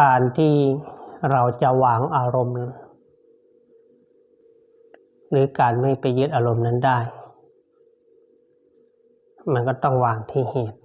การที่เราจะวางอารมณ์ หรือการไม่ไปยึดอารมณ์นั้นได้ มันก็ต้องวางที่เหตุ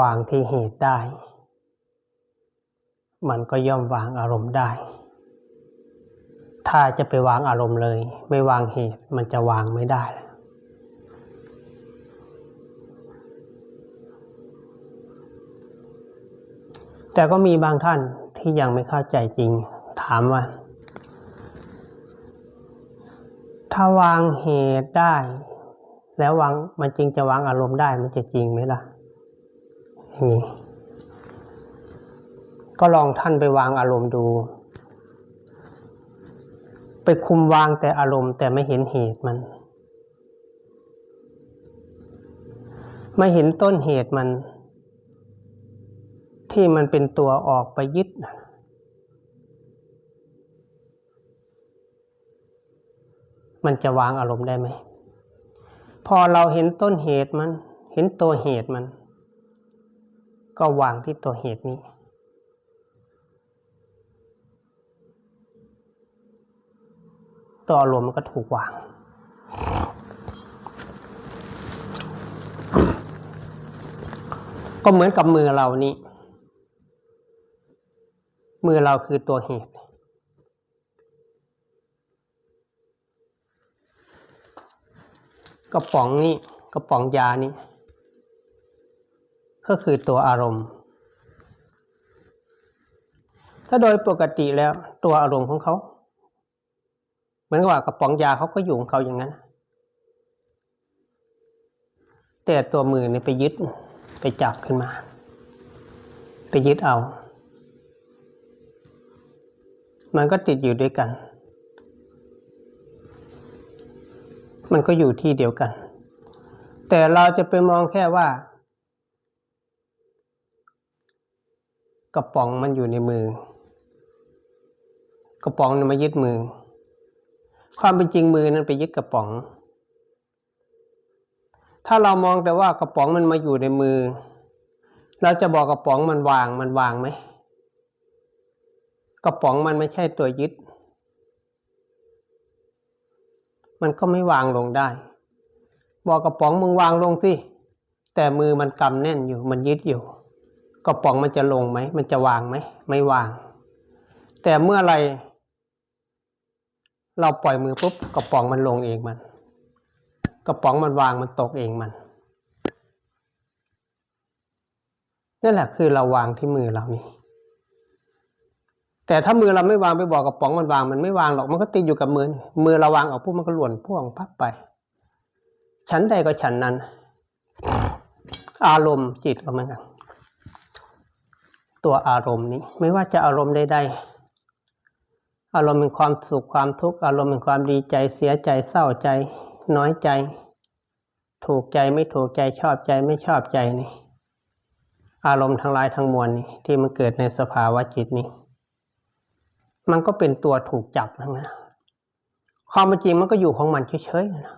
วางที่เหตุได้ มันก็ย่อมวางอารมณ์ได้ ถ้าจะไปวางอารมณ์เลย ไม่วางเหตุมันจะวางไม่ได้ แต่ก็มีบางท่านที่ยังไม่เข้าใจจริง ถามว่า ถ้าวางเหตุได้ แล้ววางมันจริงจะวางอารมณ์ได้มันจะจริงไหมล่ะนี้ก็ลองท่านไปวางอารมณ์ดู ไปคุมวางแต่อารมณ์ แต่ไม่เห็นเหตุมันไม่เห็นต้นเหตุมัน ที่มันเป็นตัวออกไปยึด มันจะวางอารมณ์ได้ไหม พอเราเห็นต้นเหตุมัน เห็นตัวเหตุมัน ก็วางที่ตัวเหตุนี้ ตัวอารมณ์มันก็ถูกวางก็เหมือนกับมือเรานี้ มือเราคือตัวเหตุ กระป๋องนี้กระป๋องยานี้ก็คือตัวอารมณ์ ถ้าโดยปกติแล้วตัวอารมณ์ของเขา เหมือนกับว่ากระป๋องยาเขาก็อยู่ของเขาอย่างนั้น แต่ตัวมือเนี่ยไปยึดไปจับขึ้นมา ไปยึดเอา มันก็ติดอยู่ด้วยกัน มันก็อยู่ที่เดียวกัน แต่เราจะไปมองแค่ว่า กระป๋องมันอยู่ในมือ กระป๋องมันมายึดมือ ความเป็นจริงมือนั้นไปยึดกระป๋อง ถ้าเรามองแต่ว่ากระป๋องมันมาอยู่ในมือ เราจะบอกกระป๋องมันวางมันวางไหม กระป๋องมันไม่ใช่ตัวยึด มันก็ไม่วางลงได้ บอกกระป๋องมึงวางลงสิ แต่มือมันกำแน่นอยู่ มันยึดอยู่ กระป๋องมันจะลงไหม มันจะวางไหม ไม่วาง แต่เมื่อไรเราปล่อยมือปุ๊บกระป๋องมันลงเองมัน กระป๋องมันวางมันตกเองมันนั่นแหละคือเราวางที่มือเรานี่ แต่ถ้ามือเราไม่วางไปบอกกระป๋องมันวางมันไม่วางหรอกมันก็ติดอยู่กับมือ มือเราวางออกปุ๊บมันก็หล่นพ่วงพับไปชั้นใดก็ชั้นนั้น อารมณ์จิตก็เหมือนกันตัวอารมณ์นี้ ไม่ว่าจะอารมณ์ใดๆอารมณ์เป็นความสุขความทุกข์อารมณ์เป็นความดีใจเสียใจเศร้าใจ น้อยใจ ถูกใจไม่ถูกใจชอบใจไม่ชอบใจนี่ อารมณ์ทั้งหลายทั้งมวลนี่ที่มันเกิดในสภาวะจิตนี้ มันก็เป็นตัวถูกจับทั้งนั้นความจริงมันก็อยู่ของมันเฉยๆนะ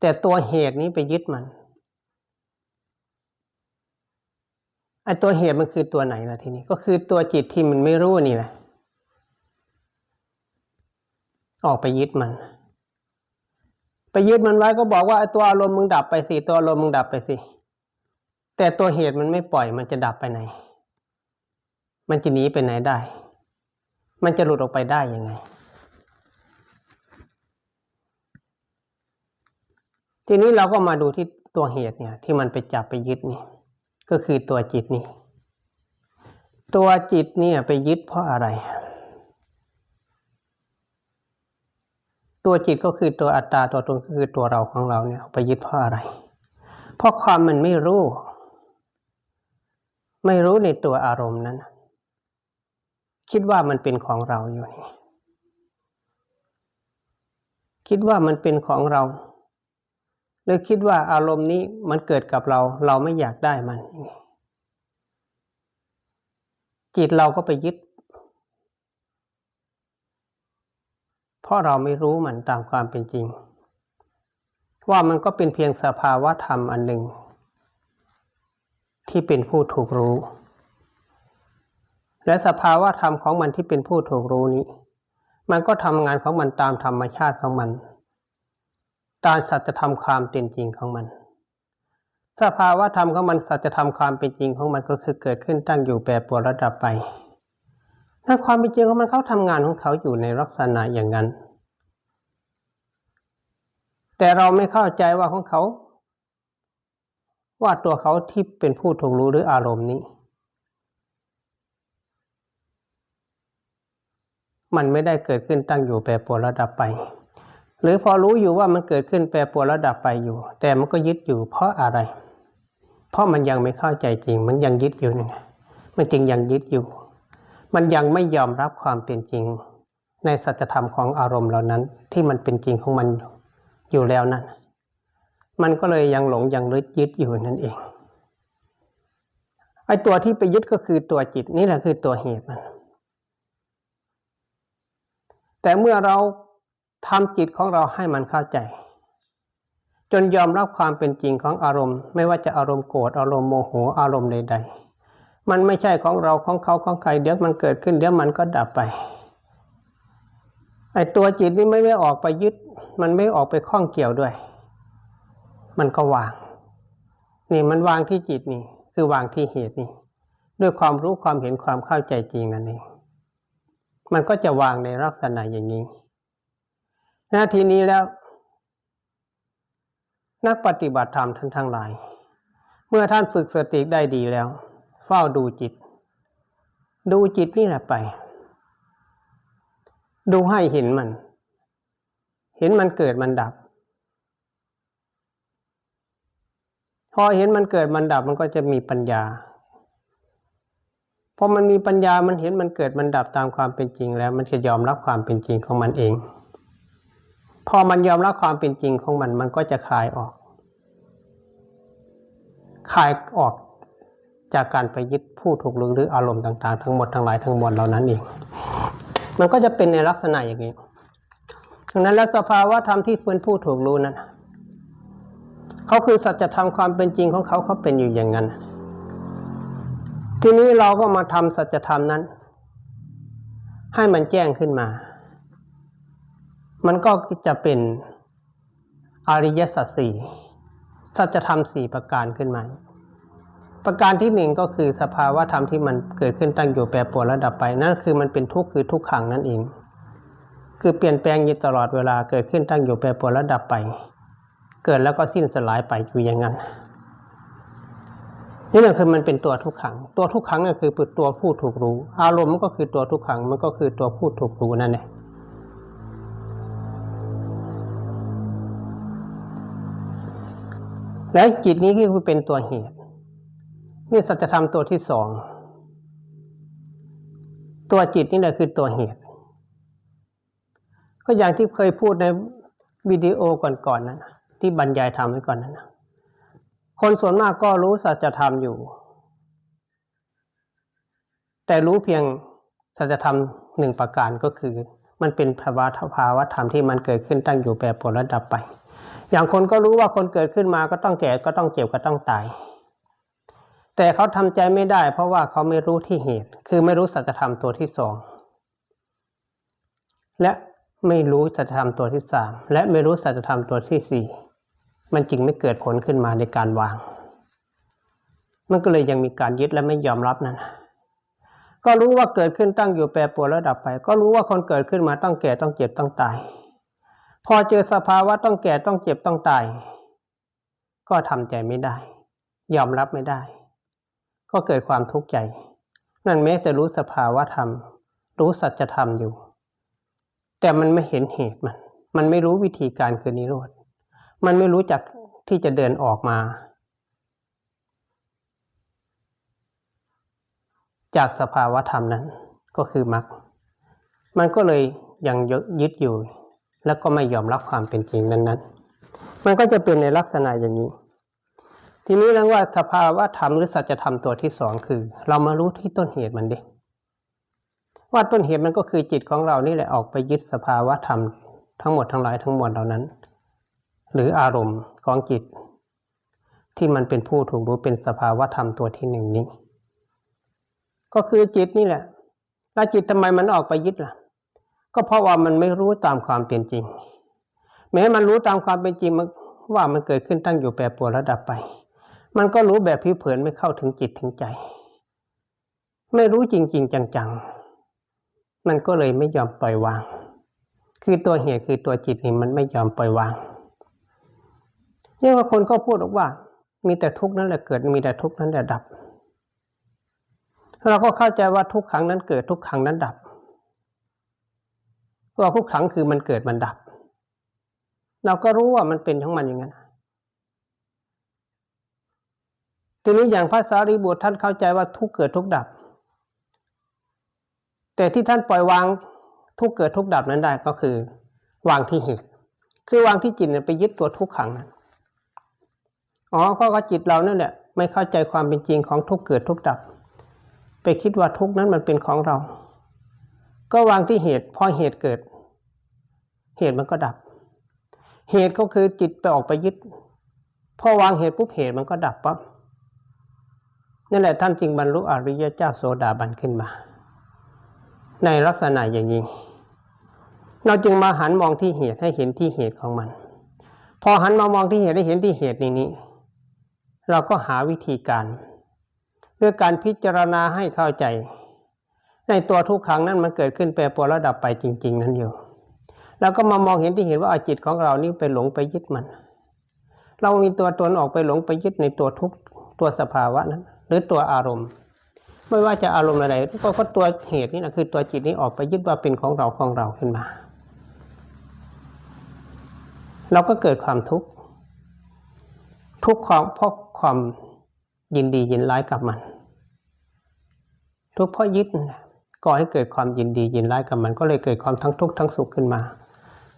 แต่ตัวเหตุนี้ไปยึดมันไอ้ตัวเหตุมันคือตัวไหนล่ะทีนี้ ก็คือตัวจิตที่มันไม่รู้นี่แหละ ออกไปยึดมัน ไปยึดมันไว้ก็บอกว่าไอ้ตัวอารมณ์มึงดับไปสิตัวอารมณ์มึงดับไปสิแต่ตัวเหตุมันไม่ปล่อยมันจะดับไปไหน มันจะหนีไปไหนได้ มันจะหลุดออกไปได้ยังไง ทีนี้เราก็มาดูที่ตัวเหตุเนี่ย ที่มันไปจับไปยึดนี่ ก็คือตัวจิตนี่ ตัวจิตเนี่ยไปยึดเพราะอะไร ตัวจิตก็คือตัวอัตตาตัวตนก็คือตัวเราของเราเนี่ย ไปยึดเพราะอะไร เพราะความมันไม่รู้ ไม่รู้ในตัวอารมณ์นั้น คิดว่ามันเป็นของเราอยู่นี่คิดว่ามันเป็นของเราหรือคิดว่าอารมณ์นี้มันเกิดกับเรา เราไม่อยากได้มัน จิตเราก็ไปยึด เพราะเราไม่รู้มันตามความเป็นจริง ว่ามันก็เป็นเพียงสภาวะธรรมอันหนึ่ง ที่เป็นผู้ถูกรู้ และสภาวะธรรมของมันที่เป็นผู้ถูกรู้นี้ มันก็ทำงานของมันตามธรรมชาติของมัน ตามสัจธรรมความเป็นจริงของมัน สภาวะธรรมของมันสัจธรรมความเป็นจริงของมันก็คือเกิดขึ้นตั้งอยู่แปรปรวนระดับไปถ้าความเป็นจริงของมันเขาทำงานของเขาอยู่ในลักษณะอย่างนั้น แต่เราไม่เข้าใจว่าของเขา ว่าตัวเขาที่เป็นผู้ถูกรู้หรืออารมณ์นี้ มันไม่ได้เกิดขึ้นตั้งอยู่แปรปรวนระดับไป หรือพอรู้อยู่ว่ามันเกิดขึ้นแปรปรวนระดับไปอยู่ แต่มันก็ยึดอยู่เพราะอะไร เพราะมันยังไม่เข้าใจจริง มันยังยึดอยู่นี่มันจึงยังยึดอยู่ มันยังไม่ยอมรับความเป็นจริง ในสัจธรรมของอารมณ์เหล่านั้น ที่มันเป็นจริงของมันอยู่แล้วนั้นมันก็เลยยังหลงยังลึกยึดอยู่นั่นเองไอ้ตัวที่ไปยึดก็คือตัวจิตนี่แหละคือตัวเหตุมัน แต่เมื่อเราทำจิตของเราให้มันเข้าใจ จนยอมรับความเป็นจริงของอารมณ์ ไม่ว่าจะอารมณ์โกรธอารมณ์โมโหอารมณ์ใด ๆ มันไม่ใช่ของเราของเขาของใครเดี๋ยวมันเกิดขึ้นเดี๋ยวมันก็ดับไปไอตัวจิตนี่ไม่ได้ออกไปยึด มันไม่ออกไปข้องเกี่ยวด้วย มันก็วาง นี่มันวางที่จิตนี่ คือวางที่เหตุนี่ ด้วยความรู้ความเห็นความเข้าใจจริงนั่นเอง มันก็จะวางในลักษณะอย่างนี้หน้าทีนี้แล้ว นักปฏิบัติธรรมท่านทั้งหลาย เมื่อท่านฝึกสติได้ดีแล้ว เฝ้าดูจิต ดูจิตนี่แหละไป ดูให้เห็นมัน เห็นมันเกิดมันดับ พอเห็นมันเกิดมันดับมันก็จะมีปัญญา พอมันมีปัญญามันเห็นมันเกิดมันดับตามความเป็นจริงแล้ว มันจะยอมรับความเป็นจริงของมันเอง พอมันยอมรับความเป็นจริงของมัน มันก็จะคลายออกคลายออกจากการไปยึดผู้ถูกรู้หรืออารมณ์ต่างๆ ทั้งหมดทั้งหลายทั้งมวลเหล่านั้นเองมันก็จะเป็นในลักษณะอย่างนี้ดังนั้นแล้วสภาวะธรรมที่เป็นผู้ถูกรู้นั้นเขาคือสัจธรรมความเป็นจริงของเขาเขาเป็นอยู่อย่างนั้น ทีนี้เราก็มาทำสัจธรรมนั้น ให้มันแจ้งขึ้นมา มันก็จะเป็นอริยสัจสี่สัจธรรมสี่ประการขึ้นมา ประการที่หนึ่งก็คือสภาวะธรรมที่มันเกิดขึ้นตั้งอยู่แปรปรวนระดับไปนั่นคือมันเป็นทุกข์คือทุกขังนั่นเอง คือเปลี่ยนแปลงอยู่ตลอดเวลาเกิดขึ้นตั้งอยู่แปรปรวนระดับไป เกิดแล้วก็สิ้นสลายไปอยู่อย่างนั้น นี่แหละคือมันเป็นตัวทุกขัง ตัวทุกขังก็คือตัวผู้ถูกรู้ อารมณ์มันก็คือตัวทุกขัง มันก็คือตัวผู้ถูกรู้นั่นเองและจิตนี้ก็คือเป็นตัวเหตุ นี่สัจธรรมตัวที่สอง ตัวจิตนี่แหละคือตัวเหตุ ก็อย่างที่เคยพูดในวิดีโอก่อนๆนนั้นที่บรรยายทำไว้ก่อนนั้น คนส่วนมากก็รู้สัจธรรมอยู่ แต่รู้เพียงสัจธรรมหนึ่งประการก็คือ มันเป็นภาวะภาวะธรรมที่มันเกิดขึ้นตั้งอยู่แปรปรวนระดับไป อย่างคนก็รู้ว่าคนเกิดขึ้นมาก็ต้องแก่ก็ต้องเจ็บก็ต้องตาย แต่เขาทำใจไม่ได้ เพราะว่าเขาไม่รู้ที่เหตุ คือไม่รู้สัจธรรมตัวที่สองและไม่รู้สัจธรรมตัวที่สามและไม่รู้สัจธรรมตัวที่สี่ มันจึงไม่เกิดผลขึ้นมาในการวาง มันก็เลยยังมีการยึดและไม่ยอมรับนั่นก็รู้ว่าเกิดขึ้นตั้งอยู่แปรปรวนแล้วดับไป ก็รู้ว่าคนเกิดขึ้นมาต้องแก่ต้องเจ็บต้องตาย พอเจอสภาวะต้องแก่ต้องเจ็บต้องตาย ก็ทำใจไม่ได้ ยอมรับไม่ได้ ก็เกิดความทุกข์ใจ นั่นแม้แต่รู้สภาวะธรรม รู้สัจธรรมอยู่ แต่มันไม่เห็นเหตุมัน มันไม่รู้วิธีการคือนิโรธ มันไม่รู้จักที่จะเดินออกมา จากสภาวะธรรมนั้นก็คือมรรคมันก็เลยยังยึดอยู่ แล้วก็ไม่ยอมรับความเป็นจริงนั้นๆ มันก็จะเป็นในลักษณะอย่างนี้ ทีนี้เรื่องว่าสภาวะธรรมหรือสัจธรรมตัวที่สองคือ เรามารู้ที่ต้นเหตุมันดิว่าต้นเหตุมันก็คือจิตของเรานี่แหละออกไปยึดสภาวะธรรมทั้งหมดทั้งหลายทั้งมวลเหล่านั้น หรืออารมณ์ของจิต ที่มันเป็นผู้ถูกรู้เป็นสภาวะธรรมตัวที่หนึ่งนี้ ก็คือจิตนี่แหละ แล้วจิตทำไมมันออกไปยึดล่ะ ก็เพราะว่ามันไม่รู้ตามความเป็นจริง แม้มันรู้ตามความเป็นจริงมันว่ามันเกิดขึ้นตั้งอยู่แปรปรวนระดับไป มันก็รู้แบบผิวเผินไม่เข้าถึงจิตถึงใจ ไม่รู้จริง ๆ จังๆ มันก็เลยไม่ยอมปล่อยวาง คือตัวเหตุคือตัวจิตนี่มันไม่ยอมปล่อยวาง เนี่ว่าคนก็พูดบอกว่า มีแต่ทุกข์นั่นแหละเกิด มีแต่ทุกข์นั้นแหละดับ เราก็เข้าใจว่าทุกขังนั้นเกิดทุกขังนั้นดับก็ทุกขังคือมันเกิดมันดับ เราก็รู้ว่ามันเป็นของมันอย่างนั้นทีนี้อย่างพระสารีบุตรท่านเข้าใจว่าทุกเกิดทุกดับ แต่ที่ท่านปล่อยวางทุกเกิดทุกดับนั้นได้ก็คือ วางที่เหตุ คือวางที่จิตไปยึดตัวทุกขังนั้น อ๋อก็จิตเรานั่นแหละไม่เข้าใจความเป็นจริงของทุกเกิดทุกดับ ไปคิดว่าทุกนั้นมันเป็นของเรา ก็วางที่เหตุพอเหตุเกิด เหตุมันก็ดับ เหตุก็คือจิตไปออกไปยึดพอวางเหตุปุ๊บเหตุมันก็ดับปั๊บนั่นแหละท่านจึงบรรลุอริยเจ้าโสดาบันขึ้นมา ในลักษณะอย่างนี้เราจึงมาหันมองที่เหตุให้เห็นที่เหตุของมัน พอหันมามองที่เหตุให้เห็นที่เหตุนี้นี้ เราก็หาวิธีการด้วยการพิจารณาให้เข้าใจ ในตัวทุกขังนั้นมันเกิดขึ้นแปรปรวนระดับไปจริง ๆ นั้นอยู่แล้วก็มามองเห็นที่เห็นว่าอาจิตของเรานี่ไปหลงไปยึดมัน เรามีตัวตนออกไปหลงไปยึดในตัวทุกตัวสภาวะนั้น หรือตัวอารมณ์ ไม่ว่าจะอารมณ์อะไรก็เพราะตัวเหตุนี่นะคือตัวจิตนี้ออกไปยึดว่าเป็นของเราของเราขึ้นมา เราก็เกิดความทุกข์ทุกข์ของเพราะ ความยินดียินร้ายกับมัน ทุกข์เพราะยึดก่อให้เกิดความยินดียินร้ายกับมัน ก็เลยเกิดความทั้งทุกข์ทั้งสุขขึ้นมา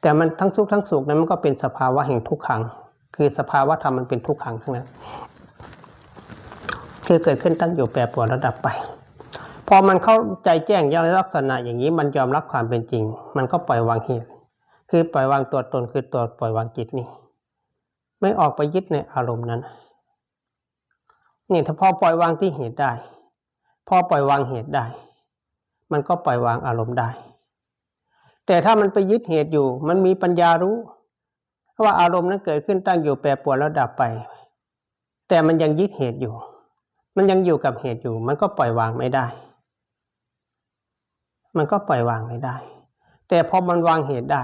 แต่มันทั้งทุกข์ทั้งสุขนั้นมันก็เป็นสภาวะแห่งทุกขัง คือสภาวะธรรมมันเป็นทุกขังทั้งนั้นคือเกิดขึ้นตั้งอยู่แปรปรวนระดับไป พอมันเข้าใจแจ้งย่างลักษณะอย่างนี้มันยอมรับความเป็นจริง มันก็ปล่อยวางเหตุ คือปล่อยวางตัวตนคือตัวปล่อยวางจิตนี่ไม่ออกไปยึดในอารมณ์นั้น นี่ถ้าพอปล่อยวางที่เหตุได้ พอปล่อยวางเหตุได้ มันก็ปล่อยวางอารมณ์ได้ แต่ถ้ามันไปยึดเหตุอยู่ มันมีปัญญารู้ว่าอารมณ์นั้นเกิดขึ้นตั้งอยู่แปรปรวนแล้วดับไป แต่มันยังยึดเหตุอยู่ มันยังอยู่กับเหตุอยู่ มันก็ปล่อยวางไม่ได้ มันก็ปล่อยวางไม่ได้ แต่พอมันวางเหตุได้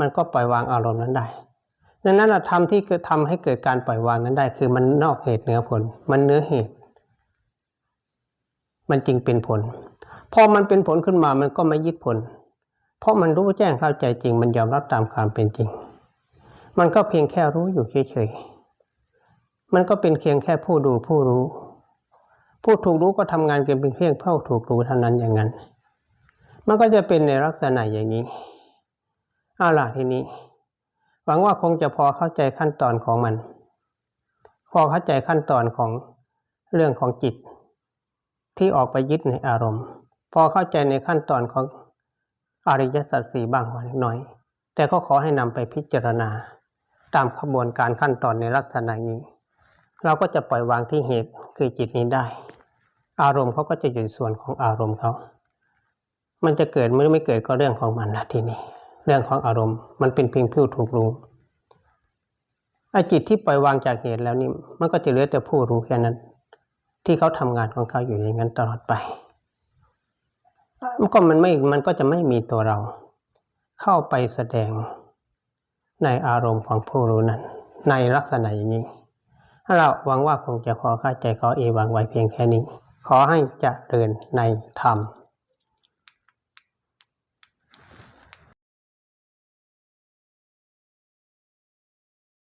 มันก็ปล่อยวางอารมณ์นั้นได้ ดังนั้นธรรมที่เกิดทำให้เกิดการปล่อยวางนั้นได้ คือมันนอกเหตุเหนือผล มันเนื้อเหตุ มันจึงเป็นผล พอมันเป็นผลขึ้นมามันก็ไม่ยึดผล เพราะมันรู้แจ้งเข้าใจจริง มันยอมรับตามความเป็นจริง มันก็เพียงแค่รู้อยู่เฉยๆ มันก็เป็นเพียงแค่ผู้ดูผู้รู้ ผู้ถูกรู้ก็ทำงานเกินเป็นเพียงเพื่อถูกรู้เท่านั้นอย่างนั้น มันก็จะเป็นในลักษณะอย่างนี้เอาล่ะทีนี้ หวังว่าคงจะพอเข้าใจขั้นตอนของมัน พอเข้าใจขั้นตอนของเรื่องของจิต ที่ออกไปยึดในอารมณ์ พอเข้าใจในขั้นตอนของอริยสัจสี่บ้างวันน้อย แต่ก็ขอให้นำไปพิจารณา ตามขบวนการขั้นตอนในลักษณะนี้ เราก็จะปล่อยวางที่เหตุคือจิตนี้ได้ อารมณ์เขาก็จะอยู่ส่วนของอารมณ์เขา มันจะเกิดหรือไม่เกิดก็เรื่องของมันนะทีนี้ เรื่องของอารมณ์ มันเป็นเพียงผู้ถูกรู้ไอ้จิตที่ปล่อยวางจากเหตุแล้วนี่มันก็จะเหลือแต่ผู้รู้แค่นั้น ที่เขาทำงานของเขาอยู่อย่างนั้นตลอดไป มันก็มันไม่มันก็จะไม่มีตัวเรา เข้าไปแสดงในอารมณ์ของผู้รู้นั้น ในลักษณะอย่างนี้เราหวังว่าคงจะพอเข้าใจขอเอวังไว้เพียงแค่นี้ ขอให้จะเดินในธรรม